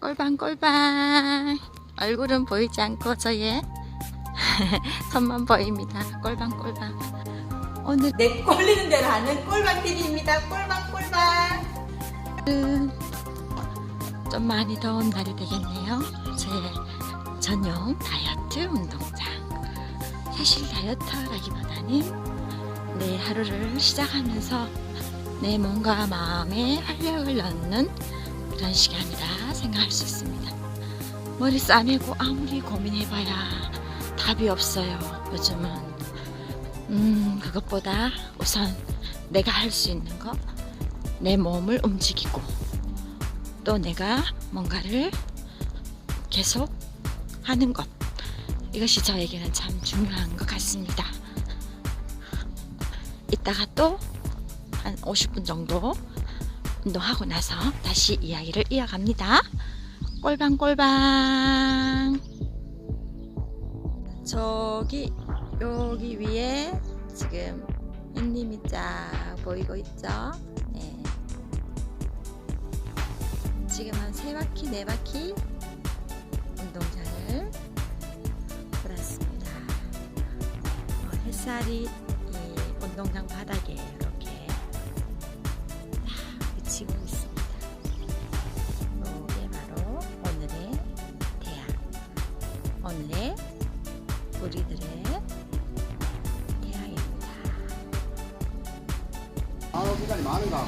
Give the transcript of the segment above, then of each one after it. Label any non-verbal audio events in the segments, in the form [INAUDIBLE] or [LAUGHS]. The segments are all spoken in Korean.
꼴방꼴방 얼굴은 보이지 않고 저의 손만 [LAUGHS] 보입니다. 꼴방꼴방 오늘 내 꼴리는 대로 하는 꼴방 TV입니다. 꼴방 꼴방. 음, 좀 많이 더운 날이 되겠네요. 제 전용 다이어트 운동장. 사실 다이어트라기보다는 내 하루를 시작하면서 내 몸과 마음에 활력을 넣는 그런 시간이라 생각할 수 있습니다. 머리 싸매고 아무리 고민해봐야 답이 없어요. 요즘은 음 그것보다 우선 내가 할 수 있는 거내 몸을 움직이고 또 내가 뭔가를 계속 하는 것 이것이 저에게는 참 중요한 것 같습니다. 이따가 또 한 50분 정도 운동하고 나서 다시 이야기를 이어갑니다. 꼴방꼴방. 저기 여기 위에 지금 햇님이 쫙 보이고 있죠? 네. 지금 한 세 바퀴 네 바퀴 운동장을 돌았습니다. 어, 햇살이 오늘의 우리들의 태양입니다. 아, 시간이 많은가?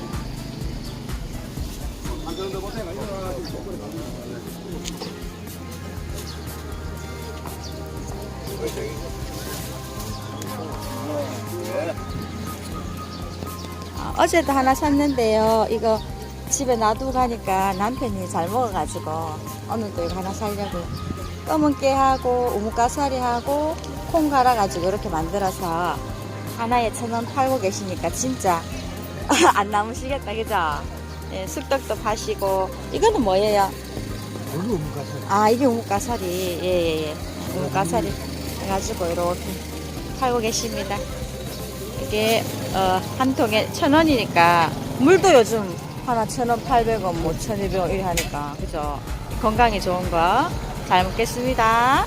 한 정도 보세요. 아, 어제도 하나 샀는데요. 이거 집에 놔두고 가니까 남편이 잘 먹어가지고 오늘도 이거 하나 사려고 검은 깨하고 우뭇가사리하고 콩 갈아가지고 이렇게 만들어서 하나에 천 원 팔고 계시니까 진짜 [LAUGHS] 안 남으시겠다 그죠? 예, 쑥떡도 파시고 이거는 뭐예요? 것 같아요. 아 이게 우뭇가사리 예예 예 우뭇가사리 해가지고 이렇게 팔고 계십니다 이게 어, 한 통에 천 원이니까 물도 요즘 하나 천원 팔백 원뭐 천이백 원 이래 하니까. 그죠? 건강에 좋은 거 잘 먹겠습니다